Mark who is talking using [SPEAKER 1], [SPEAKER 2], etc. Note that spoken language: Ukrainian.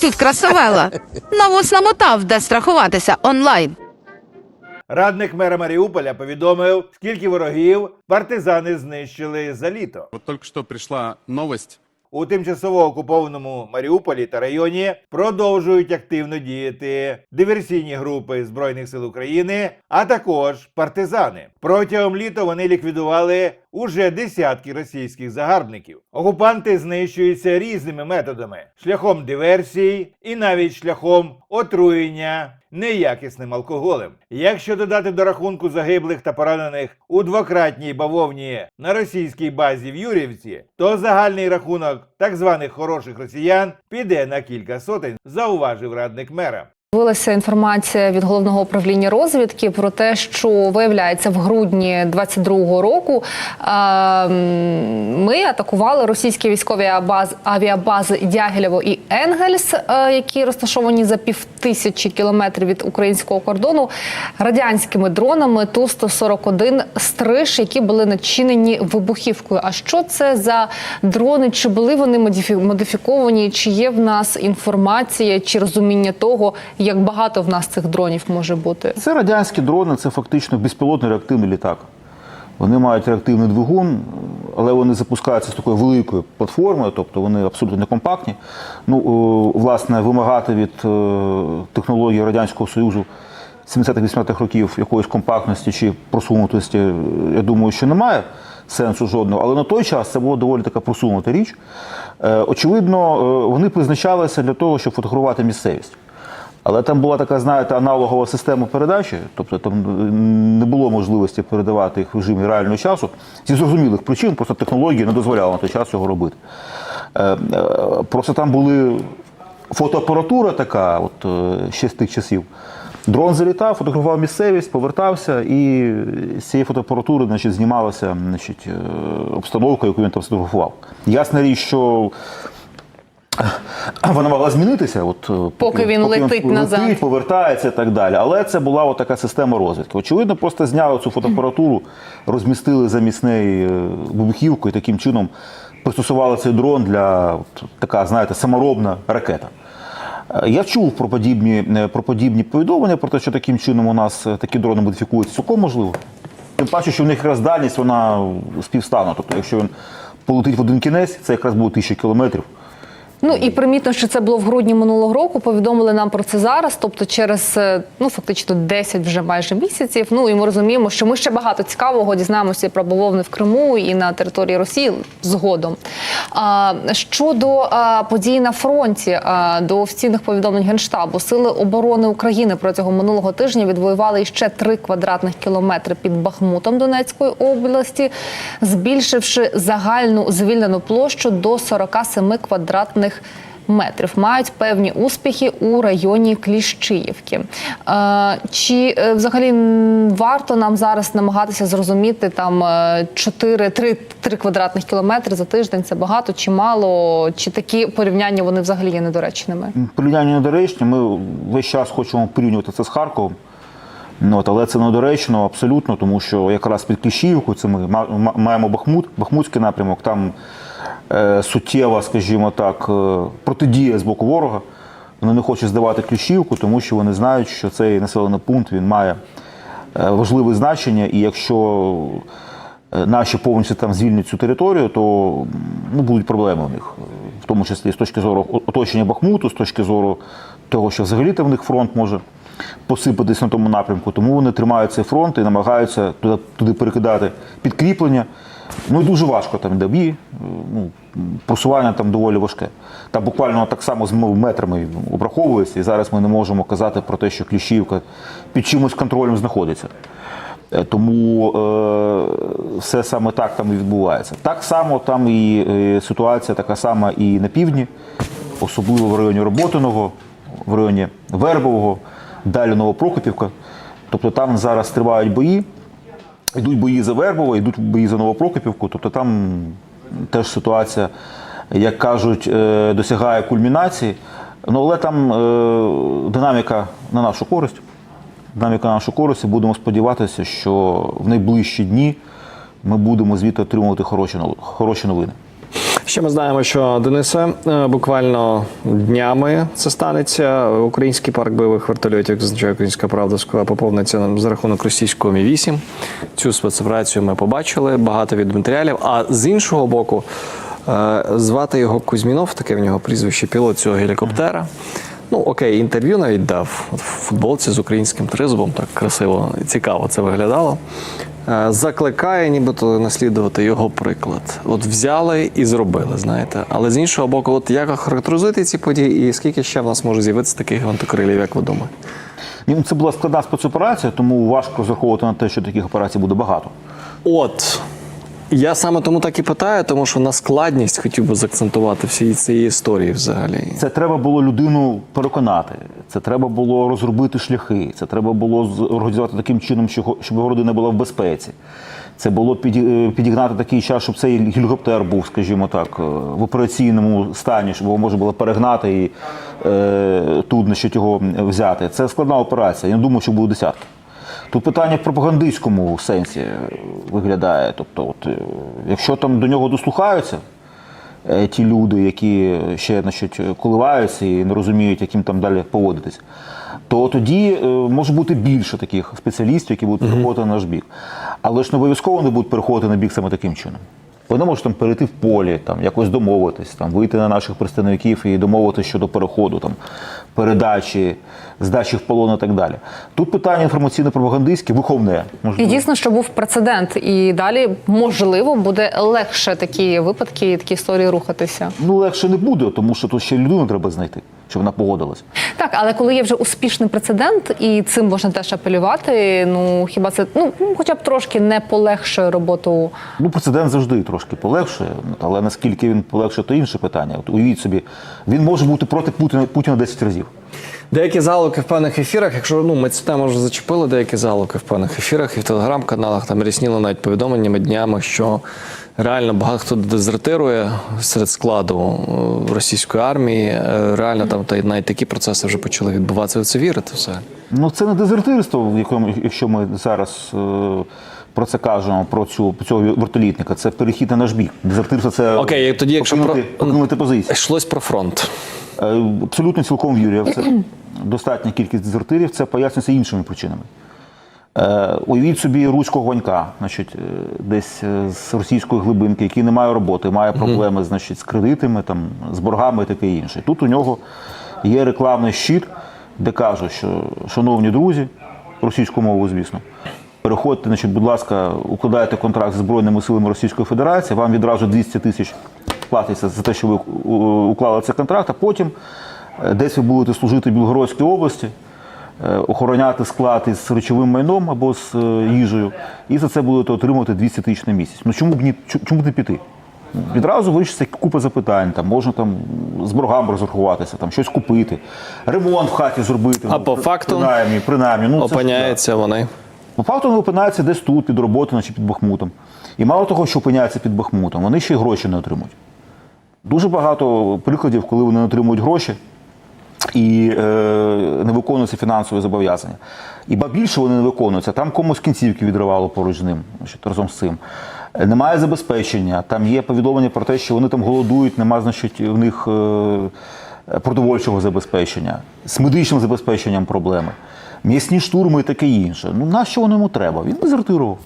[SPEAKER 1] Тут красавела. Навоз намотав, де страхуватися онлайн.
[SPEAKER 2] Радник мера Маріуполя повідомив, скільки ворогів партизани знищили за літо.
[SPEAKER 3] Вот только что пришла новость.
[SPEAKER 2] У тимчасово окупованому Маріуполі та районі продовжують активно діяти диверсійні групи Збройних сил України, а також партизани. Протягом літа вони ліквідували уже десятки російських загарбників. Окупанти знищуються різними методами: шляхом диверсій і навіть шляхом отруєння неякісним алкоголем. Якщо додати до рахунку загиблих та поранених у двократній бавовні на російській базі в Юрівці, то загальний рахунок так званих хороших росіян піде на кілька сотень, зауважив радник мера.
[SPEAKER 4] З'явилася інформація від головного управління розвідки про те, що виявляється в грудні 22-го року ми атакували російські військові авіабаз- авіабази Дягілєво і Енгельс, е, які розташовані за півтисячі кілометрів від українського кордону, радянськими дронами Ту-141 «Стриж», які були начинені вибухівкою. А що це за дрони? Чи були вони модифі- модифіковані? Чи є в нас інформація чи розуміння того, як багато в нас цих дронів може бути?
[SPEAKER 5] Це радянські дрони, це фактично безпілотний реактивний літак. Вони мають реактивний двигун, але вони запускаються з такою великою платформою, тобто вони абсолютно не компактні. Ну, власне, вимагати від е, технології Радянського Союзу 70-80-х років якоїсь компактності чи просунутості, е, я думаю, що немає сенсу жодного. Але на той час це була доволі така просунута річ. Е, Очевидно, е, вони призначалися для того, щоб фотографувати місцевість. Але там була така, знаєте, аналогова система передачі, тобто там не було можливості передавати їх в режимі реального часу. Зі зрозумілих причин, просто технології не дозволяли на той час цього робити. Е, е, Просто там були фотоапаратура така, от е, ще з тих часів. Дрон залітав, фотографував місцевість, повертався, і з цієї фотоапаратури значить, знімалася значить, е, обстановка, яку він там сфотографував. Ясна річ, що вона могла змінитися, от е,
[SPEAKER 4] Поки він летить назад.
[SPEAKER 5] летить, повертається і так далі. Але це була от така система розвідки. Очевидно, просто зняли цю фотоапаратуру, розмістили замість неї е, вибухівку і таким чином пристосували цей дрон для от, така, знаєте, саморобна ракета. Е, Я чув про подібні, е, про подібні повідомлення, про те, що таким чином у нас е, такі дрони модифікуються. Цілком можливо. Тим паче, що в них якраз дальність вона співстана. Тобто, якщо він полетить в один кінець, це якраз буде тисяча кілометрів.
[SPEAKER 4] Ну і примітно, що це було в грудні минулого року. Повідомили нам про це зараз, тобто через е, ну фактично 10 вже майже місяців. Ну і ми розуміємо, що ми ще багато цікавого дізнаємося про бавовни в Криму і на території Росії згодом. А, щодо а, подій на фронті, а, до офіційних повідомлень генштабу, сили оборони України протягом минулого тижня відвоювали ще 3 квадратних кілометри під Бахмутом Донецької області, збільшивши загальну звільнену площу до 47 квадратних метрів. Мають певні успіхи у районі Кліщиївки. Е, Чи е, взагалі варто нам зараз намагатися зрозуміти там 4, 3, 3 квадратних кілометри за тиждень? Це багато чи мало? Чи такі порівняння вони взагалі є недоречними?
[SPEAKER 5] Порівняння недоречні. Ми весь час хочемо порівнювати це з Харковом. Ну, от, але це недоречно абсолютно, тому що якраз під Кліщіївку це ми ма- ма- маємо Бахмут, Бахмутський напрямок, там е, суттєва, скажімо так, е, протидія з боку ворога. Вони не хочуть здавати Кліщіївку, тому що вони знають, що цей населений пункт він має е, важливе значення, і якщо е, наші повністю там звільнять цю територію, то ну, будуть проблеми у них, в тому числі з точки зору оточення Бахмуту, з точки зору того, що взагалі там в них фронт може посипатись на тому напрямку. Тому вони тримають цей фронт і намагаються туди перекидати підкріплення. Ну і дуже важко там йде бій, е, ну, просування там доволі важке. Там буквально так само з метрами обраховується, і зараз ми не можемо казати про те, що Кліщівка під чимось контролем знаходиться. Е, Тому е, все саме так там і відбувається. Так само там і е, ситуація така сама і на півдні, особливо в районі Роботиного, в районі Вербового, далі Новопрокопівка. Тобто там зараз тривають бої, йдуть бої за Вербово, йдуть бої за Новопрокопівку. Тобто там теж ситуація, як кажуть, е, досягає кульмінації. Ну, але там е, динаміка на нашу користь. Динаміка на нашу користь і будемо сподіватися, що в найближчі дні ми будемо звідти отримувати хороші новини.
[SPEAKER 6] Ще ми знаємо, що Денисе е, буквально днями це станеться. Український парк бойових вертольотів, як зазначає українська правда, поповниться за рахунок російського Мі 8 Цю спецоперацію ми побачили. Багато від матеріалів. А з іншого боку, е, звати його Кузьмінов, таке в нього прізвище пілот цього гелікоптера. Ну, окей, інтерв'ю навіть дав в футболці з українським тризубом, так красиво цікаво це виглядало. Е, Закликає нібито наслідувати його приклад. От взяли і зробили, знаєте. Але з іншого боку, от як характеризуєте ці події, і скільки ще в нас може з'явитися таких гвинтокрилів, як ви думаєте?
[SPEAKER 5] Ну, Це була складна спецоперація, тому важко зраховувати на те, що таких операцій буде багато.
[SPEAKER 6] От. Я саме тому так і питаю, тому що на складність хотів би заакцентувати всієї цієї історії взагалі.
[SPEAKER 5] Це треба було людину переконати. Це треба було розробити шляхи. Це треба було організувати таким чином, щоб його родина була в безпеці. Це було е, підігнати такий час, щоб цей гелікоптер був, скажімо так, е, в операційному стані, щоб його можна було перегнати і е, тут значить, його взяти. Це складна операція. Я не думаю, що буде десятки. Тут питання в пропагандистському сенсі е, виглядає. Тобто, от, е, якщо там до нього дослухаються, е, ті люди, які ще значить, коливаються і не розуміють, яким там далі поводитись, то тоді може бути більше таких спеціалістів, які будуть переходити на наш бік. Але ж не обов'язково вони будуть переходити на бік саме таким чином. Вони можуть там перейти в полі, там якось домовитись, там вийти на наших представників і домовитися щодо переходу, там передачі, здачі в полон і так далі. Тут питання інформаційно-пропагандистське, виховне.
[SPEAKER 4] І дійсно, що був прецедент, і далі можливо буде легше такі випадки, такі історії рухатися.
[SPEAKER 5] Ну легше не буде, тому що тут ще людину треба знайти, щоб вона погодилась.
[SPEAKER 4] Так, але коли є вже успішний прецедент, і цим можна теж апелювати. Ну хіба це ну хоча б трошки не полегшує роботу
[SPEAKER 5] Ну, прецедент завжди трошки полегшує, але наскільки він полегшує, то інше питання. От уявіть собі, він може бути проти Путіна, Путіна 10 разів.
[SPEAKER 6] Деякі залуки в певних ефірах, якщо ну ми цю тему вже зачепили, деякі залуки в певних ефірах і в телеграм-каналах там рісніло навіть повідомленнями днями, що реально багато хто дезертирує серед складу е, російської армії. Е, Реально там та навіть такі процеси вже почали відбуватися. Ви це вірите все?
[SPEAKER 5] Ну, це не дезертирство, в якому, якщо ми зараз е, про це кажемо, про цю цього вертолітника, це перехід на наш бік. Дезертирство це
[SPEAKER 6] Окей, тоді якщо
[SPEAKER 5] покинути,
[SPEAKER 6] про-
[SPEAKER 5] покинути позиції.
[SPEAKER 6] Йшлось про фронт.
[SPEAKER 5] Абсолютно цілком вірю. це. Достатня кількість дезертирів, це пояснюється іншими причинами. Е, уявіть собі руського ванька, значить, е, десь е, з російської глибинки, який не має роботи, має проблеми значить, з кредитами, там, з боргами і таке інше. Тут у нього є рекламний щит, де кажуть, що шановні друзі, російською мовою, звісно, переходьте, значить, будь ласка, укладайте контракт з Збройними силами Російської Федерації, вам відразу 200 тисяч платиться за те, що ви уклали цей контракт, а потім десь ви будете служити в Білгородській області, охороняти склад із речовим майном або з е, їжею, і за це будете отримувати 200 тисяч на місяць. Ну чому б ні, чому б не піти? Відразу вирішиться купа запитань, там можна там з боргами розрахуватися, там щось купити, ремонт в хаті зробити.
[SPEAKER 6] А
[SPEAKER 5] ну,
[SPEAKER 6] по факту
[SPEAKER 5] принаймні, принаймні. Ну, це
[SPEAKER 6] Опиняються вони.
[SPEAKER 5] по факту вони опиняються десь тут, під роботою, чи під Бахмутом. І мало того, що опиняються під Бахмутом, вони ще й гроші не отримують. Дуже багато прикладів, коли вони не отримують гроші і е, не виконуються фінансові зобов'язання. І ба більше вони не виконуються. Там комусь кінцівки відривало поруч з ним, разом з цим. Е, Немає забезпечення, там є повідомлення про те, що вони там голодують, немає, значить, в них е, продовольчого забезпечення, з медичним забезпеченням проблеми, м'ясні штурми і таке інше. Ну, нащо воно йому треба? Він дезертирував.